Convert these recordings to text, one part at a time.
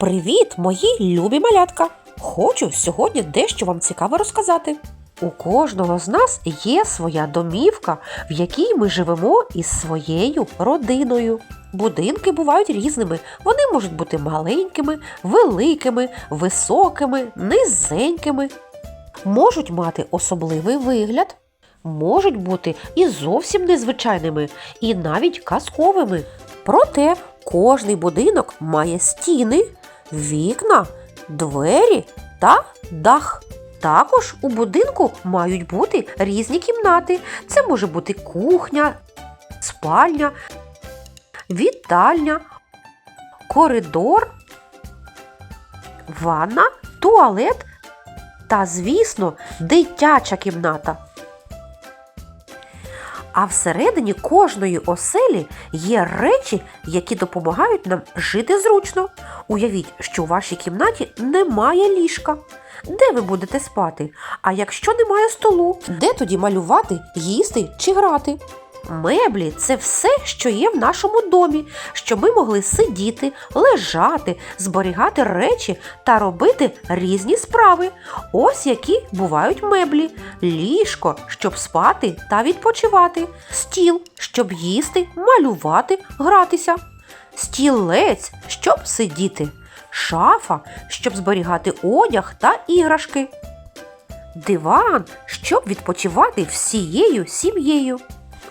Привіт, мої любі малятка! Хочу сьогодні дещо вам цікаве розказати. У кожного з нас є своя домівка, в якій ми живемо із своєю родиною. Будинки бувають різними. Вони можуть бути маленькими, великими, високими, низенькими. Можуть мати особливий вигляд, можуть бути і зовсім незвичайними, і навіть казковими. Проте кожний будинок має стіни, вікна, двері та дах. Також у будинку мають бути різні кімнати. Це може бути кухня, спальня, вітальня, коридор, ванна, туалет та, звісно, дитяча кімната. А всередині кожної оселі є речі, які допомагають нам жити зручно. Уявіть, що у вашій кімнаті немає ліжка. Де ви будете спати? А якщо немає столу, де тоді малювати, їсти чи грати? Меблі це все, що є в нашому домі, щоб ми могли сидіти, лежати, зберігати речі та робити різні справи. Ось які бувають меблі: ліжко, щоб спати та відпочивати, стіл, щоб їсти, малювати, гратися, стілець, щоб сидіти, шафа, щоб зберігати одяг та іграшки. Диван, щоб відпочивати всією сім'єю.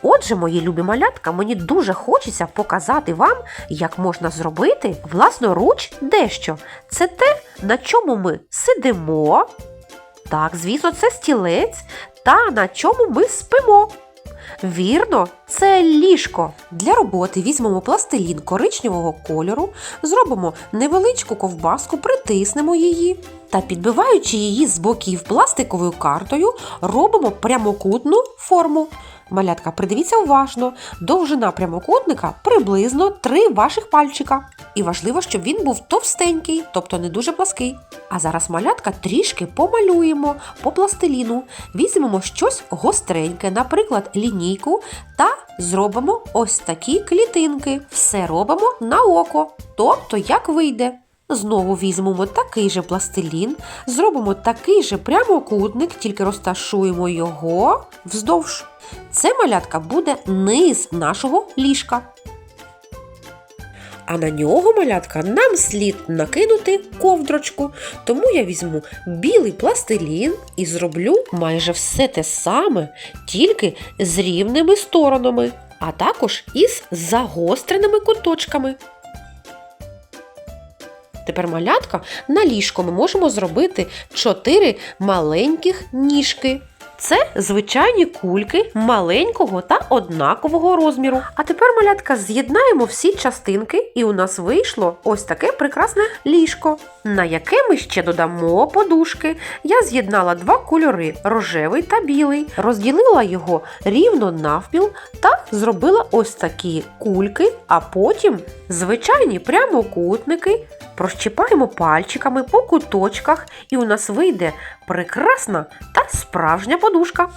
Отже, мої любі малятка, мені дуже хочеться показати вам, як можна зробити власноруч дещо. Це те, на чому ми сидимо. Так, звісно, це стілець, та на чому ми спимо. Вірно, це ліжко. Для роботи візьмемо пластилін коричневого кольору, зробимо невеличку ковбаску, притиснемо її та, підбиваючи її з боків пластиковою картою, робимо прямокутну форму. Малятка, придивіться уважно, довжина прямокутника приблизно 3 ваших пальчика. І важливо, щоб він був товстенький, тобто не дуже плаский. А зараз малятка трішки помалюємо по пластиліну. Візьмемо щось гостреньке, наприклад, лінійку, та зробимо ось такі клітинки. Все робимо на око, тобто як вийде. Знову візьмемо такий же пластилін, зробимо такий же прямокутник, тільки розташуємо його вздовж. Це малятка буде низ нашого ліжка. А на нього малятка нам слід накинути ковдрочку. Тому я візьму білий пластилін і зроблю майже все те саме, тільки з рівними сторонами, а також із загостреними куточками. Тепер малятка на ліжко ми можемо зробити 4 маленьких ніжки. Це звичайні кульки маленького та однакового розміру. А тепер, малятка, з'єднаємо всі частинки, і у нас вийшло ось таке прекрасне ліжко, на яке ми ще додамо подушки. Я з'єднала два кольори рожевий та білий, розділила його рівно навпіл та зробила ось такі кульки, а потім звичайні прямокутники. Прощіпаємо пальчиками по куточках, і у нас вийде прекрасна та справжня подушка.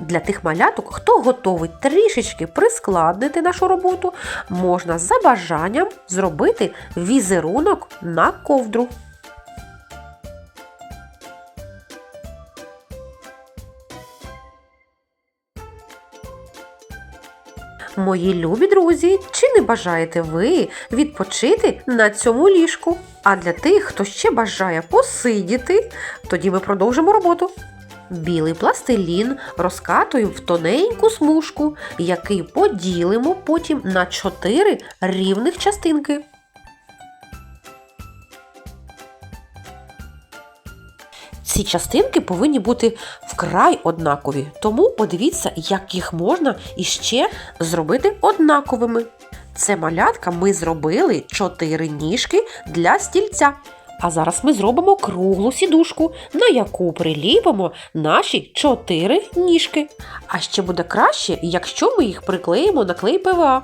Для тих маляток, хто готовий трішечки прискладнити нашу роботу, можна за бажанням зробити візерунок на ковдру. Мої любі друзі, чи не бажаєте ви відпочити на цьому ліжку? А для тих, хто ще бажає посидіти, тоді ми продовжимо роботу. Білий пластилін розкатуємо в тоненьку смужку, який поділимо потім на 4 рівних частинки. Ці частинки повинні бути вкрай однакові, тому подивіться, як їх можна іще зробити однаковими. Це малятка ми зробили 4 ніжки для стільця. А зараз ми зробимо круглу сідушку, на яку приліпимо наші 4 ніжки. А ще буде краще, якщо ми їх приклеїмо на клей ПВА.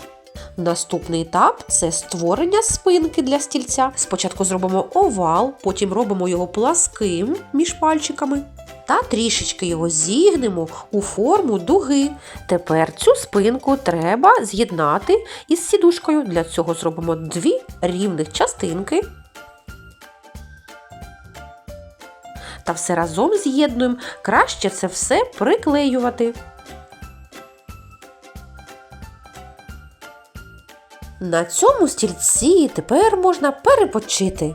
Наступний етап це створення спинки для стільця. Спочатку зробимо овал, потім робимо його пласким між пальчиками. та трішечки його зігнемо у форму дуги. Тепер цю спинку треба з'єднати із сідушкою. Для цього зробимо дві рівних частинки. Та все разом з'єднуємо. Краще це все приклеювати. На цьому стільці тепер можна перепочити.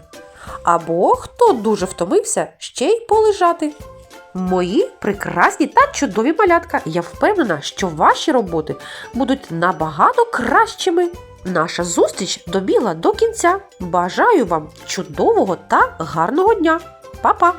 Або хто дуже втомився, ще й полежати. Мої прекрасні та чудові малятка. Я впевнена, що ваші роботи будуть набагато кращими. Наша зустріч добігла до кінця. Бажаю вам чудового та гарного дня. Па-па!